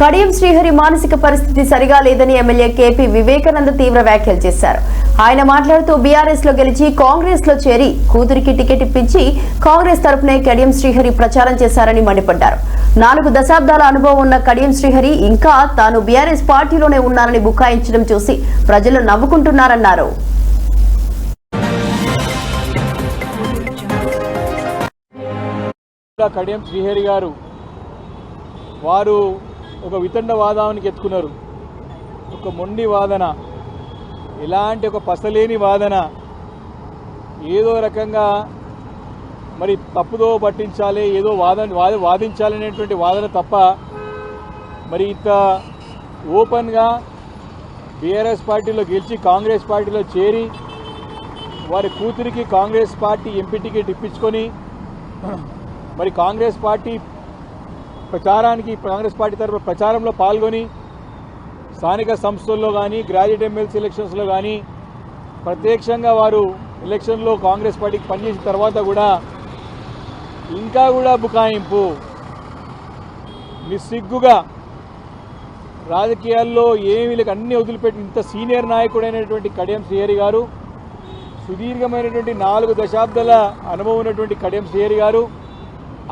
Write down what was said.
కడియం శ్రీహరి మానసిక పరిస్థితి సరిగా లేదని ఎమ్మెల్యే కేపీ వివేకానంద తీవ్ర వ్యాఖ్యలు చేశారు. ఆయన మాట్లాడుతూ బీఆర్ఎస్లో గెలిచి కాంగ్రెస్లో చేరి కూతురికి టికెట్ ఇప్పించి కాంగ్రెస్ తరఫునే కడియం శ్రీహరి ప్రచారం చేశారని మండిపడ్డారు. నాలుగు దశాబ్దాల అనుభవం ఉన్న కడియం శ్రీహరి ఇంకా తాను బీఆర్ఎస్ పార్టీలోనే ఉన్నానని బుకాయించడం చూసి ప్రజలు నవ్వుకుంటున్నారన్నారు. కడియం శ్రీహరి గారు వారు ఒక వితండ వాదానికి ఎత్తుకున్నారు. ఒక మొండి వాదన ఇలాంటి ఒక పసలేని వాదన ఏదో రకంగా మరి తప్పుదో పట్టించాలి ఏదో వాదన వాద వాదించాలనేటువంటి వాదన తప్ప మరి ఇంత ఓపెన్గా బీఆర్ఎస్ పార్టీలో గెలిచి కాంగ్రెస్ పార్టీలో చేరి వారి కూతురికి కాంగ్రెస్ పార్టీ ఎంపీ టికెట్ ఇప్పించుకొని మరి కాంగ్రెస్ పార్టీ ప్రచారానికి కాంగ్రెస్ పార్టీ తరఫున ప్రచారంలో పాల్గొని స్థానిక సంస్థల్లో కానీ గ్రాడ్యుయేట్ ఎమ్మెల్సీ ఎలక్షన్స్లో కానీ ప్రత్యక్షంగా వారు ఎలక్షన్లో కాంగ్రెస్ పార్టీకి పనిచేసిన తర్వాత కూడా ఇంకా కూడా బుకాయింపు. నిస్సిగ్గుగా రాజకీయాల్లో ఏమి వీళ్ళకి అన్ని వదిలిపెట్టి ఇంత సీనియర్ నాయకుడైనటువంటి కడియం శ్రీహరి గారు సుదీర్ఘమైనటువంటి నాలుగు దశాబ్దాల అనుభవం ఉన్నటువంటి కడియం శ్రీహరి గారు